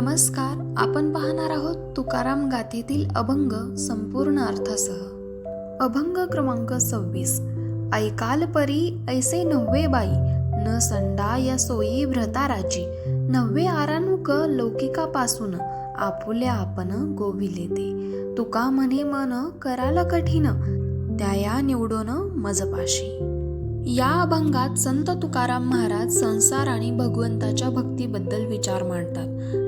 नमस्कार आपण पाहणार आहोत तुकाराम गाथेतील अभंग संपूर्ण अर्थासह. अभंग क्रमांक सव्वीस. ऐकाल परी ऐसे नव्हे बाई न संडा या सोयी भ्रताराची. नव्हे आरानुक लौकिकापासून आपुल्या आपण गोविले ते. तुका म्हणे मन कराल कठीण त्या या निवडून मजपाशी. या अभंगात संत तुकाराम महाराज संसार आणि भगवंताच्या भक्तीबद्दल विचार मांडतात.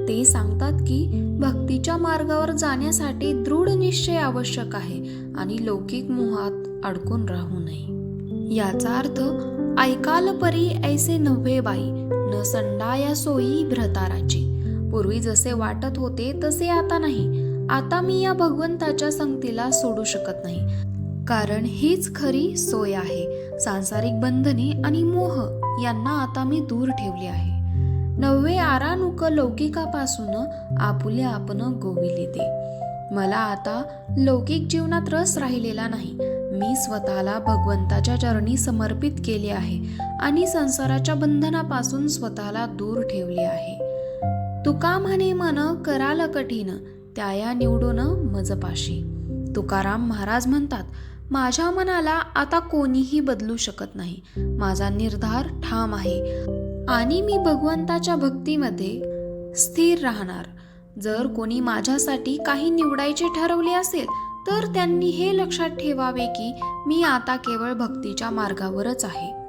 ते सांगतात की भक्तीच्या मार्गावर जाण्यासाठी दृढ निश्चय आवश्यक आहे आणि लौकिक मोहात अडकून राहू नये. याचा अर्थ ऐकाल परी ऐसे नव्हे बाई न संडा या सोयी भ्रताराची. पूर्वी जसे वाटत होते तसे आता नाही. आता मी या भगवंताच्या संगतीला सोडू शकत नाही. कारण हीच खरी सोय आहे. सांसारिक बंधने आणि मोह यांना आता मी दूर ठेवले आहे. नववे आरानुक लौकिकापासून आपुले आपण गोविले ते मला आता लौकिक जीवनात रस राहिलेला नाही. मी स्वतःला भगवंताच्या चरणी समर्पित केले आहे आणि संसाराच्या बंधनापासून स्वतःला दूर ठेवले आहे. तुका म्हणे मन कराल कठीण त्या या निवडून मजपाशी. तुकाराम महाराज म्हणतात माझ्या मनाला आता कोणीही बदलू शकत नाही. माझा निर्धार ठाम आहे. आणि मी भगवंताच्या भक्तीमध्ये स्थिर राहणार. जर कोणी माझ्यासाठी काही निवडायचे ठरवले असेल तर त्यांनी हे लक्षात ठेवावे की मी आता केवळ भक्तीच्या मार्गावरच आहे.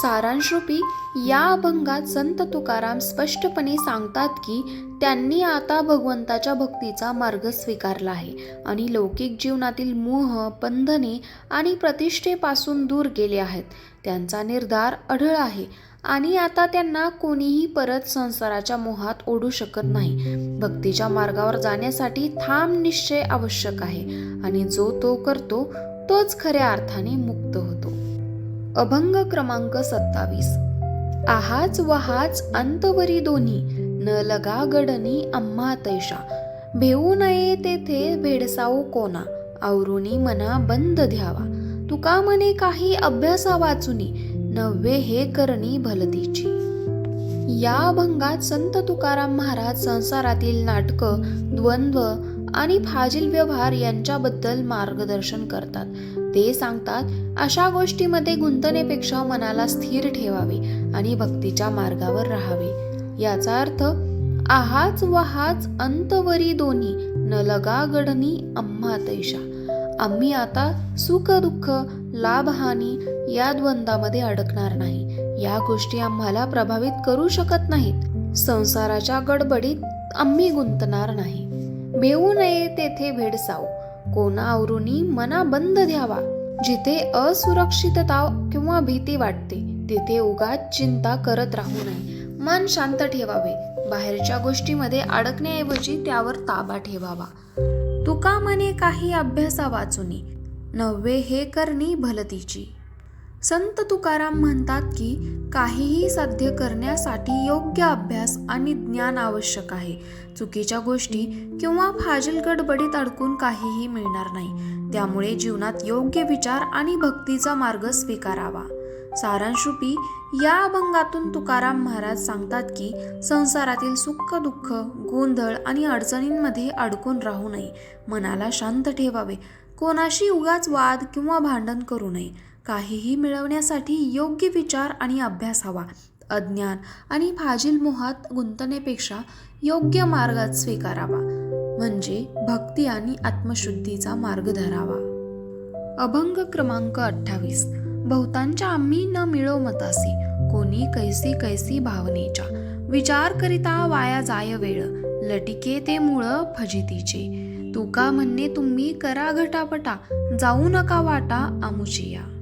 सारांशरूपी या अभंगात संत तुकाराम स्पष्टपणे सांगतात की त्यांनी आता भगवंताच्या भक्तीचा मार्ग स्वीकारला आहे आणि लौकिक जीवनातील मोह बंधने आणि प्रतिष्ठेपासून दूर गेले आहेत. त्यांचा निर्धार अढळ आहे आणि आता त्यांना कोणीही परत संसाराच्या मोहात ओढू शकत नाही. भक्तीच्या मार्गावर जाण्यासाठी ठाम निश्चय आवश्यक आहे आणि जो तो करतो तोच खऱ्या अर्थाने मुक्त होतो. अभंग क्रमांक सत्तावीस. आहाच वहाच अंतवरी दोन्ही न लगा गडनी अम्मा तैशा भेऊ नये तेथे भेडसाऊ कोणा आवरुनी मना बंद ध्यावा तुका मने काही अभ्यासा वाचुनी नव्हे हे करणी भलतीची. या अभंगात संत तुकाराम महाराज संसारातील नाटकं द्वंद्व आणि फाजील व्यवहार यांच्याबद्दल मार्गदर्शन करतात. ते सांगतात अशा गोष्टीमध्ये गुंतण्यापेक्षा मनाला स्थिर ठेवावे आणि भक्तीच्या मार्गावर राहावे. याचा अर्थ आहाच वहाच हाच अंतवरी दोन्ही न लगा गडनी अम्मा तैशा आम्ही आता सुख दुःख लाभहानी या द्वंद्वामध्ये अडकणार नाही. या गोष्टी आम्हाला प्रभावित करू शकत नाहीत. संसाराच्या गडबडीत आम्ही गुंतणार नाही. भेऊ नये तेथे भेडसाव. कोणा आवरुनी मना बंद द्यावा. जिथे असुरक्षितता किंवा भीती वाटते तिथे उगाच चिंता करत राहू नये. मन शांत ठेवावे. बाहेरच्या गोष्टीमध्ये अडकण्याऐवजी त्यावर ताबा ठेवावा. तुका मने काही अभ्यासा वाचूनी नव्हे हे करणी भलतीची. संत तुकाराम म्हणतात की काहीही साध्य करण्यासाठी योग्य अभ्यास आणि ज्ञान आवश्यक आहे. चुकीच्या गोष्टी किंवा फाजील गडबडीत अडकून काहीही मिळणार नाही. त्यामुळे जीवनात योग्य विचार आणि भक्तीचा मार्ग स्वीकारावा. सारांशरूपी या अभंगातून तुकाराम महाराज सांगतात की संसारातील सुख दुःख गोंधळ आणि अडचणींमध्ये अडकून राहू नये. मनाला शांत ठेवावे. कोणाशी उगाच वाद किंवा भांडण करू नये. काहीही मिळवण्यासाठी योग्य विचार आणि अभ्यास हवा. अज्ञान आणि फाजील मोहात गुंतण्यापेक्षा योग्य मार्गात स्वीकारावा. म्हणजे भक्ती आणि आत्मशुद्धीचा मार्ग धरावा. अभंग क्रमांक अठ्ठावीस. बहुतांच्या आम्ही न मिळो मतासी कोणी कैसी कैसी भावनेच्या. विचार करिता वाया जाय वेळ लटिके ते मुळ फजितीचे. तुका म्हणणे तुम्ही करा घटापटा जाऊ नका वाटा आमुचिया.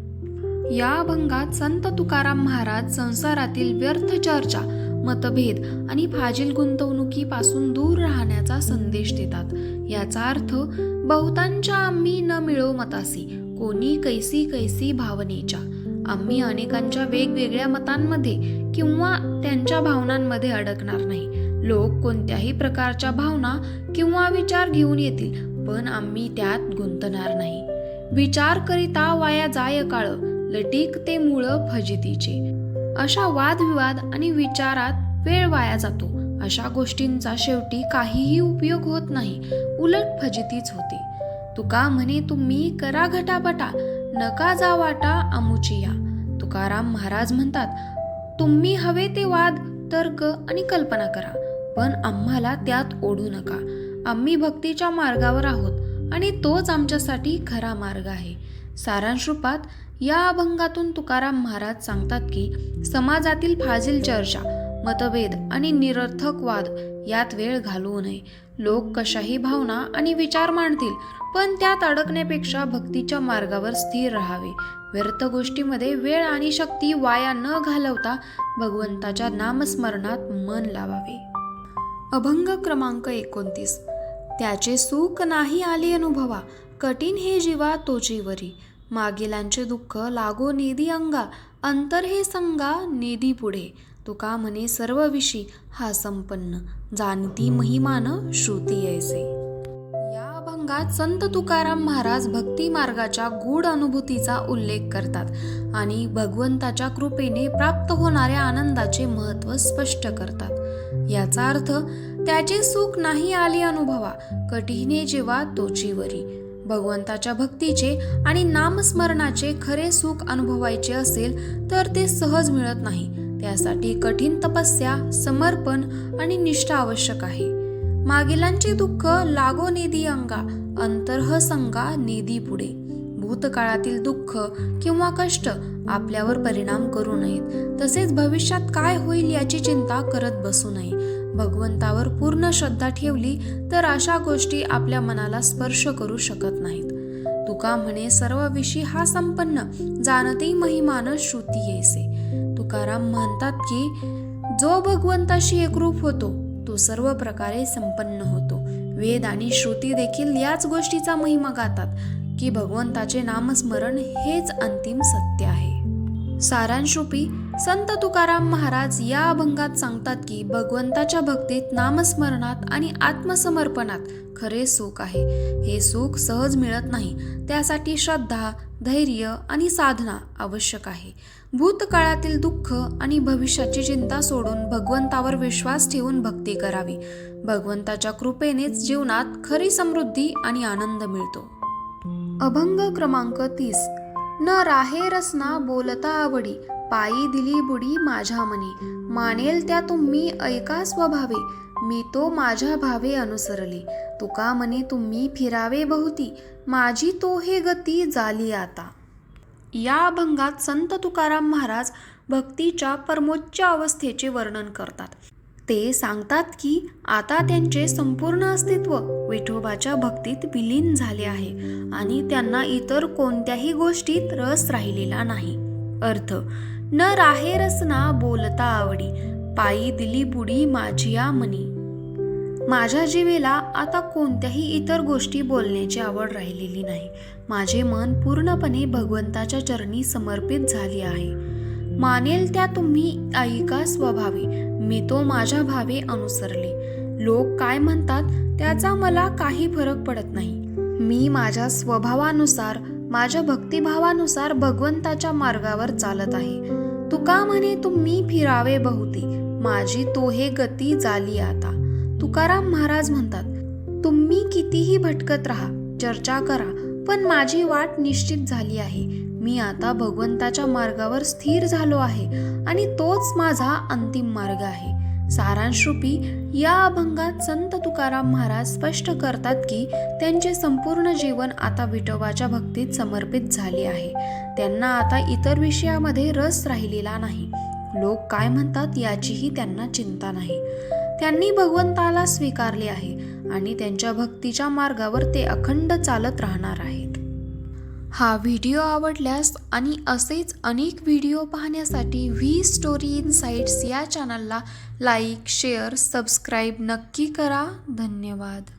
या अभंगात संत तुकाराम महाराज संसारातील व्यर्थ चर्चा मतभेद आणि फाजील गुंतवणुकीपासून दूर राहण्याचा संदेश देतात. याचा अर्थ बहुतांच्या आम्ही न मिळो मतासी कोणी कैसी कैसी भावनेच्या. आम्ही अनेकांच्या वेगवेगळ्या मतांमध्ये किंवा त्यांच्या भावनांमध्ये अडकणार नाही. लोक कोणत्याही प्रकारच्या भावना किंवा विचार घेऊन येतील पण आम्ही त्यात गुंतणार नाही. विचार करिता वाया जाय काळ लटीक ते मुळं फजितीचे अशा वादविवाद आणि विचारात वेळ वाया जातो. अशा गोष्टींचा शेवटी काहीही उपयोग होत नाही. उलट फजितीच होते. तुका म्हणे तुम्ही करा घटापटा. नका जा वाटा आमुची या. तुकाराम महाराज म्हणतात तुम्ही हवे ते वाद तर्क आणि कल्पना करा. पण आम्हाला त्यात ओढू नका. आम्ही भक्तीच्या मार्गावर आहोत आणि तोच आमच्यासाठी खरा मार्ग आहे. सारांश रूपात या अभंगातून तुकाराम महाराज सांगतात की समाजातील फाजील चर्चा मतभेद आणि निरर्थक वाद यात वेळ घालवू नये. लोक कशाही भावना आणि विचार मांडतील पण त्यात अडकण्यापेक्षा भक्तीच्या मार्गावर स्थिर राहावे. व्यर्थ गोष्टीमध्ये वेळ आणि शक्ती वाया न घालवता भगवंताच्या नामस्मरणात मन लावावे. अभंग क्रमांक एकोणतीस. त्याचे सुख नाही आले अनुभवा कठीण हे जीवा तोचीवरी मागेलांचे दुःख लागो नेदी अंगा अंतर हे संगा नेदी पुढे. तुका म्हणे सर्व विशी हा संपन्न जाणती महिमान श्रुती ऐसे. या अभंगात संत तुकाराम महाराज भक्ती मार्गाच्या गूढ अनुभूतीचा उल्लेख करतात आणि भगवंताच्या कृपेने प्राप्त होणाऱ्या आनंदाचे महत्त्व स्पष्ट करतात. याचा अर्थ त्याचे सुख नाही आले अनुभवा कठीणे जेव्हा तोचीवरी भगवंताच्या भक्तीचे आणि नामस्मरणाचे खरे सुख अनुभवायचे असेल तर ते सहज मिळत नाही. त्यासाठी कठीण तपस्या समर्पण आणि निष्ठा आवश्यक आहे. मागेलांचे दुःख लागो निधी अंगा अंतर्ह संगा निधी पुढे. भूतकाळातील दुःख किंवा कष्ट आपल्यावर परिणाम करू नयेत. तसेच भविष्यात काय होईल याची चिंता करत बसू नये. भगवंतावर पूर्ण श्रद्धा ठेवली तर अशा गोष्टी आपल्या मनाला स्पर्श करू शकत नाहीत. तुका म्हणे सर्व विषयी हा संपन्न. जाणते महिमान श्रुती येसे तुकाराम म्हणतात की जो भगवंताशी एकरूप होतो तो सर्व प्रकारे संपन्न होतो. वेद आणि श्रुती देखील याच गोष्टीचा महिमा गातात की भगवंताचे नामस्मरण हेच अंतिम सत्य आहे. सारांशरूपी संत तुकाराम महाराज या अभंगात सांगतात की भगवंताच्या भक्तीत नामस्मरणात आणि आत्मसमर्पणात खरे सुख आहे. हे सुख सहज मिळत नाही त्यासाठी श्रद्धा धैर्य आणि साधना आवश्यक आहे. भूतकाळातील दुःख आणि भविष्याची चिंता सोडून भगवंतावर विश्वास ठेवून भक्ती करावी. भगवंताच्या कृपेनेच जीवनात खरी समृद्धी आणि आनंद मिळतो. अभंग क्रमांक तीस. न राहे रसना बोलता आवडी. पायी दिली बुडी माझ्या मनी. मानेल त्या तुम्ही ऐका स्वभावे. मी तो माझ्या भावे अनुसरले. तुका म्हणे तुम्ही फिरावे बहुती. माझी तो हे गती झाली आता. या अभंगात संत तुकाराम महाराज भक्तीच्या परमोच्च अवस्थेचे वर्णन करतात. ते सांगतात की आता त्यांचे संपूर्ण अस्तित्व विठोबाच्या भक्तीत विलीन झाले आहे आणि त्यांना इतर कोणत्याही गोष्टीत रस राहिलेला नाही. अर्थ न राहे रसना बोलता आवडी पायी दिली बुडी माझिया मनी माझ्या जीवेला आता कोणत्याही इतर गोष्टी बोलण्याची आवड राहिलेली नाही. माझे मन पूर्णपणे भगवंताच्या चरणी समर्पित झाले आहे. मानेल त्या तुम्ही ऐका स्वभावी मी तो माझ्या भावे अनुसरले. लोक काय म्हणतात त्याचा मला काही फरक पडत नाही. मी माझ्या स्वभावानुसार माझ्या भक्तिभावानुसार भगवंताच्या मार्गावर चालत आहे. तुका म्हणे तुम्ही फिरावे बहुते. माझी तो हे गती झाली आता. तुकाराम महाराज म्हणतात तुम्ही कितीही भटकत राहा चर्चा करा पण माझी वाट निश्चित झाली आहे. मी आता भगवंताच्या मार्गावर स्थिर झालो आहे आणि तोच माझा अंतिम मार्ग आहे. सारांशरूपी या अभंगात संत तुकाराम महाराज स्पष्ट करतात की त्यांचे संपूर्ण जीवन आता विठोबाच्या भक्तीत समर्पित झाले आहे. त्यांना आता इतर विषयामध्ये रस राहिलेला नाही. लोक काय म्हणतात याचीही त्यांना चिंता नाही. त्यांनी भगवंताला स्वीकारले आहे आणि त्यांच्या भक्तीच्या मार्गावर ते अखंड चालत राहणार आहेत. हा व्हिडिओ आवडल्यास आणि असेच अनेक व्हिडिओ पाहण्यासाठी व्ही स्टोरी इन साईट्स या चॅनलला लाईक शेअर सबस्क्राईब नक्की करा. धन्यवाद.